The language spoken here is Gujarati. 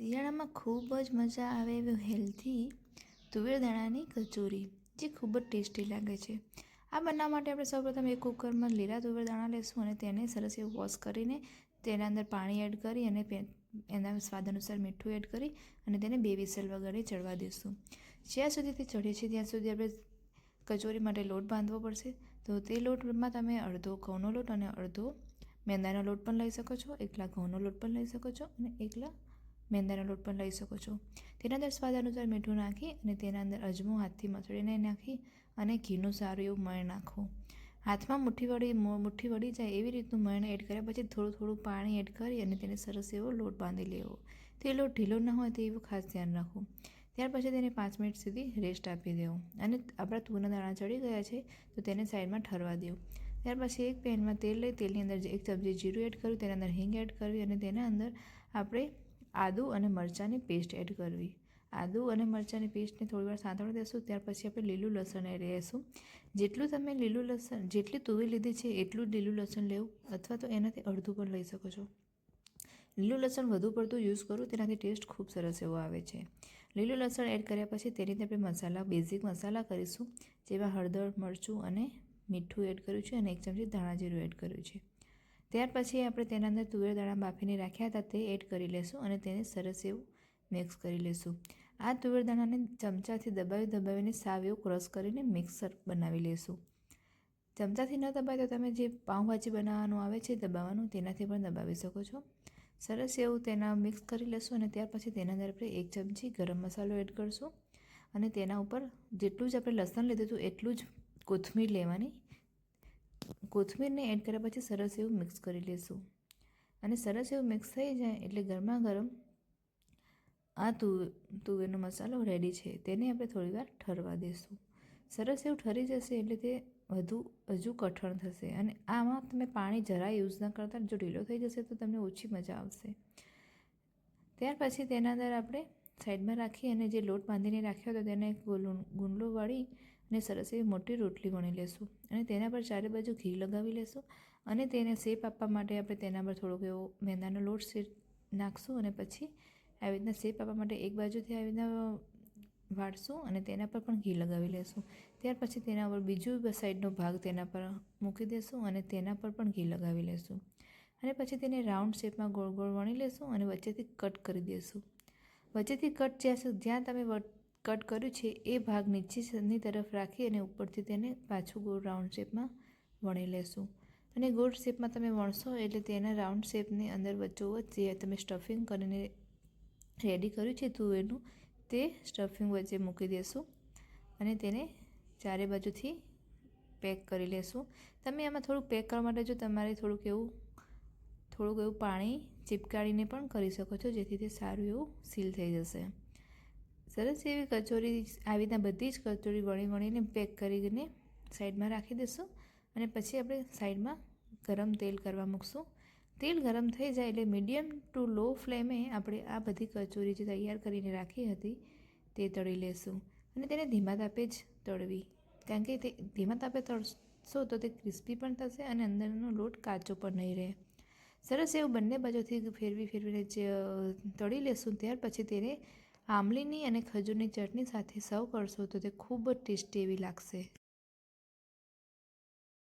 શિયાળામાં ખૂબ જ મજા આવે એવી હેલ્ધી તુવેર દાણાની કચોરી, જે ખૂબ જ ટેસ્ટી લાગે છે. આ બનાવવા માટે આપણે સૌપ્રથમ એક કુકરમાં લીલા તુવેર દાણા લઈશું અને તેને સરસ એવું વોશ કરીને તેના અંદર પાણી એડ કરી અને એના સ્વાદ અનુસાર મીઠું એડ કરી અને તેને બે વિસલ વગાડી ચડવા દઈશું જ્યાં સુધી તે ચડે છે, ત્યાં સુધી આપણે કચોરી માટે લોટ બાંધવો પડશે. તો તે લોટમાં તમે અડધો ઘઉંનો લોટ અને અડધો મેંદાનો લોટ પણ લઈ શકો છો, એકલા ઘઉંનો લોટ પણ લઈ શકો છો અને એકલા મેંદાનો લોટ પણ લઈ શકો છો. તેના અંદર સ્વાદ અનુસાર મીઠું નાખી અને તેના અંદર અજમો હાથથી મસળીને નાખી અને ઘીનું સારું એવું મણ નાખો. હાથમાં મુઠ્ઠી વળી મુઠ્ઠી વળી જાય એવી રીતનું મણ એડ કર્યા પછી થોડું થોડું પાણી એડ કરી અને તેને સરસ એવો લોટ બાંધી લેવો. તે લોટ ઢીલો ન હોય તે એવું ખાસ ધ્યાન રાખવું. ત્યાર પછી તેને પાંચ મિનિટ સુધી રેસ્ટ આપી દેવો. અને આપણા તુરના દાણા ચડી ગયા છે તો તેને સાઈડમાં ઠરવા દેવું. ત્યાર પછી એક પેનમાં તેલ લઈ તેલની અંદર એક ચમચી જીરું એડ કર્યું, તેના અંદર હિંગ એડ કરવી અને તેના અંદર આપણે આદું અને મરચાંની પેસ્ટ એડ કરવી. આદું અને મરચાંની પેસ્ટને થોડીવાર સાંતળવા દેશું ત્યાર પછી આપણે લીલું લસણ એડ લેશું જેટલું તમે લીલું લસણ, જેટલી તુવી લીધી છે, એટલું જ લીલું લસણ લેવું અથવા તો એનાથી અડધું પણ લઈ શકો છો. લીલું લસણ વધુ પડતું યુઝ કરું, તેનાથી ટેસ્ટ ખૂબ સરસ એવો આવે છે. લીલું લસણ એડ કર્યા પછી તેની અંદર આપણે મસાલા, બેઝિક મસાલા કરીશું, જેમાં હળદર, મરચું અને મીઠું એડ કર્યું છે અને એક ચમચી ધાણા જીરું એડ કર્યું છે. ત્યાર પછી આપણે તેના અંદર તુવેર દાણા બાફીને રાખ્યા હતા તે એડ કરી લેશું અને તેને સરસ એવું મિક્સ કરી લેશું. આ તુવેર દાણાને ચમચાથી દબાવી દબાવીને સાવ એવું ક્રશ કરીને મિક્સર બનાવી લેશું. ચમચાથી ન દબાય તો તમે જે પાઉંભાજી બનાવવાનું આવે છે દબાવવાનું તેનાથી પણ દબાવી શકો છો. સરસ એવું તેના મિક્સ કરી લેશું અને ત્યાર પછી તેના અંદર આપણે એક ચમચી ગરમ મસાલો એડ કરશું. અને તેના ઉપર જેટલું જ આપણે લસણ લીધું હતું એટલું જ કોથમીર લેવાની કોથમીરને એડ કર્યા પછી સરસ એવું મિક્સ કરી લેશું. અને સરસ એવું મિક્સ થઈ જાય એટલે ગરમા ગરમ આ તુ, તુવેરનો મસાલો રેડી છે. તેને આપણે થોડીવાર ઠરવા દઈશું સરસ એવું ઠરી જશે એટલે તે વધુ, હજુ કઠણ થશે. અને આમાં તમે પાણી જરા યુઝ ન કરતા, જો ઢીલો થઈ જશે તો તમને ઓછી મજા આવશે. ત્યાર પછી તેના અંદર આપણે સાઈડમાં રાખી અને જે લોટ બાંધીને રાખ્યો હતો તેને ગુંડલો વાળી અને સરસ એવી મોટી રોટલી વણી લેશું. અને તેના પર ચારે બાજુ ઘી લગાવી લેશું. અને તેને શેપ આપવા માટે આપણે તેના પર થોડોક એવો મેંદાનો લોટ શેપ નાખશું અને પછી આવી રીતના શેપ આપવા માટે એક બાજુથી આવી રીતના વાળશું અને તેના પર પણ ઘી લગાવી લેશું. ત્યાર પછી તેના પર બીજું સાઈડનો ભાગ તેના પર મૂકી દેશું અને તેના પર પણ ઘી લગાવી લેશું. અને પછી તેને રાઉન્ડ શેપમાં ગોળ ગોળ વણી લેશું અને વચ્ચેથી કટ કરી દેશું. વચ્ચેથી કટ જ્યાં જ્યાં તમે કટ કર્યું છે, એ ભાગ નીચેની તરફ રાખી અને ઉપરથી તેને પાછું ગોળ રાઉન્ડ શેપમાં વણી લેશું. અને ગોળ શેપમાં તમે વણશો એટલે તેના રાઉન્ડ શેપની અંદર વચ્ચોવચ્ચ જે તમે સ્ટફિંગ કરીને રેડી કર્યું છે તુવેરનું તે સ્ટફિંગ વચ્ચે મૂકી દેશું અને તેને ચારે બાજુથી પેક કરી લેશું. તમે આમાં થોડુંક પેક કરવા માટે જો તમારે થોડુંક એવું થોડુંક એવું પાણી ચીપકાડીને પણ કરી શકો છો, જેથી તે સારું એવું સીલ થઈ જશે. સરસ એવી કચોરી આવી રીતના બધી જ કચોરી વણી વણીને પેક કરીને સાઈડમાં રાખી દઈશું અને પછી આપણે સાઈડમાં ગરમ તેલ કરવા મૂકશું. તેલ ગરમ થઈ જાય એટલે મીડિયમ ટુ લો ફ્લેમે આપણે આ બધી કચોરી જે તૈયાર કરીને રાખી હતી તે તળી લેશું અને તેને ધીમા તાપે જ તળવી. કારણ કે તે ધીમા તાપે તળશો તો તે ક્રિસ્પી પણ થશે અને અંદરનો લોટ કાચો પણ નહીં રહે. સરસ એવું બંને બાજુથી ફેરવી ફેરવીને જે તળી લેશું ત્યાર પછી તેને આમલીની અને ખજૂરની ચટણી સાથે સર્વ કરશો તો તે ખૂબ જ ટેસ્ટી એવી લાગશે.